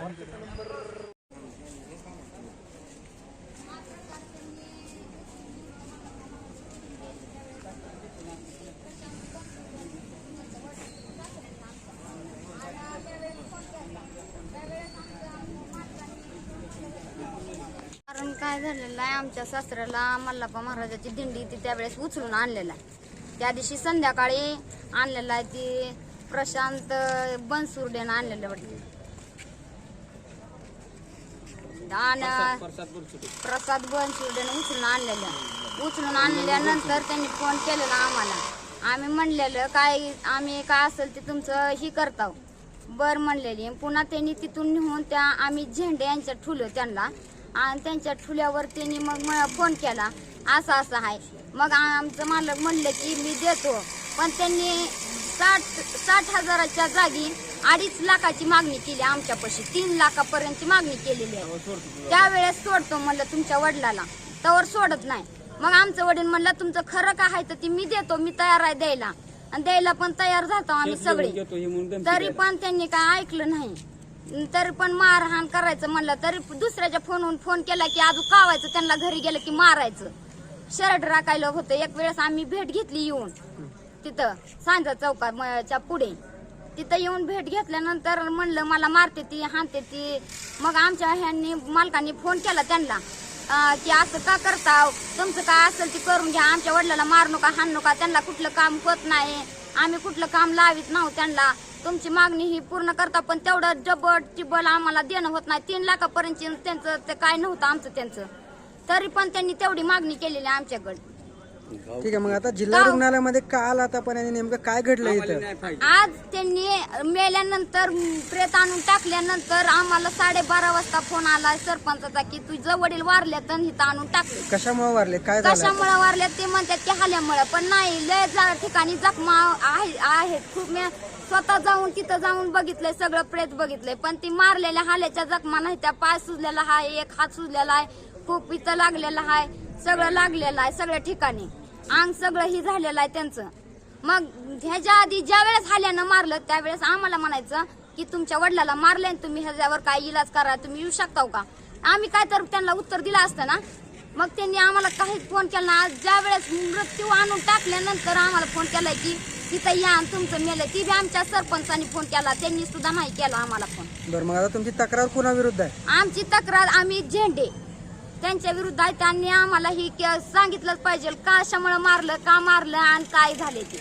कारण काय झालेलं आहे? आमच्या सासऱ्याला मल्लाप्पा महाराजाची दिंडी ती त्यावेळेस उचलून आणलेला आहे. त्या दिवशी संध्याकाळी आणलेला आहे ती प्रशांत बनसुर्डेनं आणलेलं वाटतं. आणि प्रसाद बनसुर्डेनं उचलून आणलेलं उचलून आणल्यानंतर त्यांनी फोन केलेला आम्हाला. आम्ही म्हणलेलं काय आम्ही काय असेल ते तुमचं ही करताव बर म्हणलेली. पुन्हा त्यांनी तिथून निघून त्या आम्ही झेंडे यांच्या ठुलं त्यांना आणि त्यांच्या ठुल्यावर त्यांनी मग मला फोन केला. असं असं आहे. मग आमचं मालक म्हणलं की मी देतो. पण त्यांनी साठ साठ हजाराच्या जागी अडीच लाखाची मागणी केली आमच्यापाशी. तीन लाखापर्यंतची मागणी केलेली आहे. त्यावेळेस सोडतो म्हणलं तुमच्या वडिलाला. तवर सोडत नाही. मग आमचं वडील म्हणलं तुमचं खरं काय आहे तर ती मी देतो मी तयार आहे द्यायला. आणि द्यायला पण तयार झातो आम्ही सगळे. तरी पण त्यांनी काय ऐकलं नाही. तरी पण मारहाण करायचं म्हणलं तरी दुसऱ्याच्या फोनवरून फोन केला की अजून कावायचं त्यांना घरी गेलं की मारायचं. शर्ट राखायला होतं. एक वेळेस आम्ही भेट घेतली येऊन. तिथं सांजा चौकाच्या पुढे. तिथं येऊन भेट घेतल्यानंतर म्हणलं मला मारते ती हाणते ती. मग आमच्या ह्यांनी मालकांनी फोन केला त्यांना की असं का करता तुमचं काय असेल ते करून घ्या. आमच्या वडिलाला मारू नका हाण नका. त्यांना कुठलं काम होत नाही. आम्ही कुठलं काम लावित नाव त्यांना. तुमची मागणी ही पूर्ण करता पण तेवढं डबल टिबल आम्हाला देणं होत नाही. तीन लाखापर्यंत त्यांचं ते काय नव्हतं आमचं त्यांचं. तरी पण त्यांनी तेवढी मागणी केलेली आहे आमच्याकडे. ठीक आहे मग आता जिल्हा रुग्णालयामध्ये का आला आता पण नेमकं काय घडलं इथं? आज त्यांनी मेल्यानंतर प्रेत आणून टाकल्यानंतर आम्हाला साडेबारा वाजता फोन आला सरपंचाचा की तुझं वडील वारल्यात तर इथं आणून टाकले. कशामुळे वारले काय झालं कशामुळे वारल्यात ते म्हणतात की हाल्यामुळे पण नाही लय जा- ठिकाणी जखमा आहे- आहेत. खूप मी स्वतः जाऊन तिथं जाऊन बघितलंय सगळं प्रेत बघितलंय पण ती मारलेल्या हाल्याच्या जखमा नाही त्या पाय सुजलेला आहे एक हात सुजलेला आहे खूप इथं लागलेला आहे सगळं लागलेलं आहे सगळ्या ठिकाणी. अंग सगळं ही झालेलं आहे त्यांचं. मग ह्याच्या आधी ज्या वेळेस हाल्यानं मारलं त्यावेळेस आम्हाला म्हणायचं की तुमच्या वडिलाला मारले तुम्ही ह्याच्यावर काय इलाज करा तुम्ही येऊ शकता का? आम्ही काय तर त्यांना उत्तर दिलं असतं ना? मग त्यांनी आम्हाला काहीच फोन केला. आज ज्या वेळेस मृत्यू आणून टाकल्यानंतर आम्हाला फोन केलाय की तिथं या आणि तुमचं मेलं. ती बी आमच्या सरपंचानी फोन केला. त्यांनी सुद्धा नाही केला आम्हाला फोन बरं मग आता तुमची तक्रार कुणाविरुद्ध आहे? आमची तक्रार आम्ही झेंडे. त्यांच्या विरुद्ध आहे. त्यांनी आम्हाला ही सांगितलंच पाहिजे. कशामुळे मारलं का मारलं आणि काय झाले ते.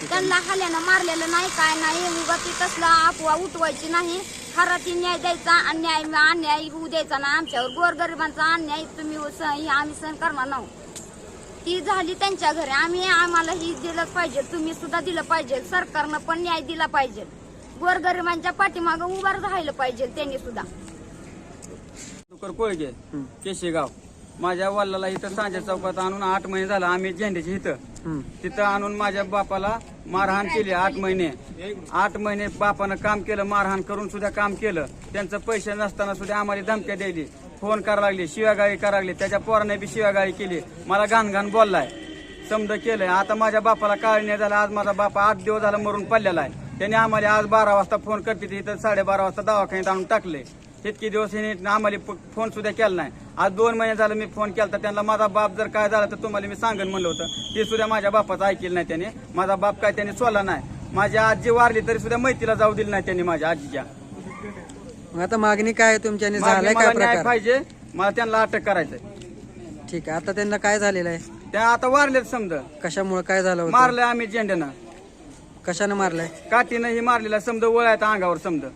त्यांना हल्यानं मारलेलं नाही काय नाही. उगा ती कसला अफवा उठवायची नाही. खरा ती न्याय द्यायचा अन्याय अन्याय होऊ द्यायचा ना आमच्यावर गोरगरिबांचा अन्याय तुम्ही आम्ही सहन करणार नाहो. ती झाली त्यांच्या घरी. आम्ही आम्हाला ही दिलंच पाहिजे. तुम्ही सुद्धा दिलं पाहिजे. सरकारनं पण न्याय दिला पाहिजे. गोरगरिबांच्या पाठीमागं उभं राहिलं पाहिजे त्यांनी सुद्धा. दुकर कोळगे केशेगाव. माझ्या वडिलाला इथं सांजा चौकात आणून आठ महिने झाला. आम्ही झेंड्याचे इथं. तिथं आणून माझ्या बापाला मारहाण केली आठ महिने. आठ महिने बापानं काम केलं मारहाण करून सुद्धा काम केलं. त्यांचं पैसे नसताना सुद्धा आम्हाला धमक्या द्यायली. फोन करायला लागली शिवागाळी करायला लागली. त्याच्या पोराने बी शिवागाळी केली. मला घाण घाण बोललाय. समज केलंय. आता माझ्या बापाला काळ नाही झाला. आज माझा बापा आठ दिवस झाला मरून पडलेला आहे. त्यांनी आम्हाला आज बारा वाजता फोन करते. ते इथं साडेबारा वाजता दवाखान्यात आणून टाकले. इतके दिवस हिने आम्हाला फोन सुद्धा केला नाही. आज दोन महिने झालं मी फोन केला तर त्यांना माझा बाप जर काय झाला तर तुम्हाला मी सांगन म्हणलं होतं. ते सुद्धा माझ्या बापाचं ऐकलं नाही त्याने. माझा बाप काय त्याने सोडला नाही. माझी आजी वारली तरी सुद्धा मैतीला जाऊ दिली नाही त्यांनी माझ्या आजीच्या. आता मागणी काय आहे तुमची आणि मागे झालाय मला काय न्याय प्रकार? पाहिजे. मला त्यांना अटक करायचंय. ठीक आहे आता त्यांना काय झालेलं आहे? त्या आता वारलेत समजा. कशामुळे काय झालं मारलंय आम्ही झेंड्यानं. कशानं मारलंय? काठीनं ही मारलेला समजा वळायचा अंगावर समजा.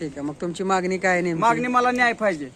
ठीक आहे. मग तुमची मागणी काय नेमकी? मागणी मला न्याय पाहिजे.